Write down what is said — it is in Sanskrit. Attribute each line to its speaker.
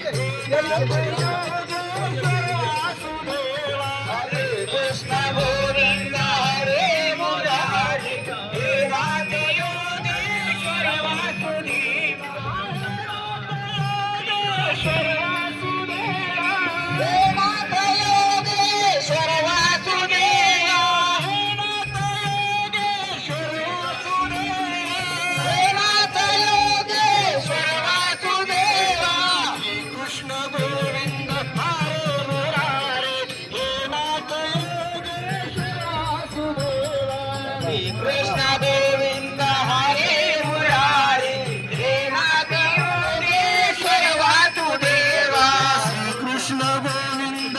Speaker 1: Gel gel.
Speaker 2: श्रीकृष्ण गोविन्द हरे मा गौरेश्वरवा तुदेवा
Speaker 1: श्रीकृष्ण गोविन्द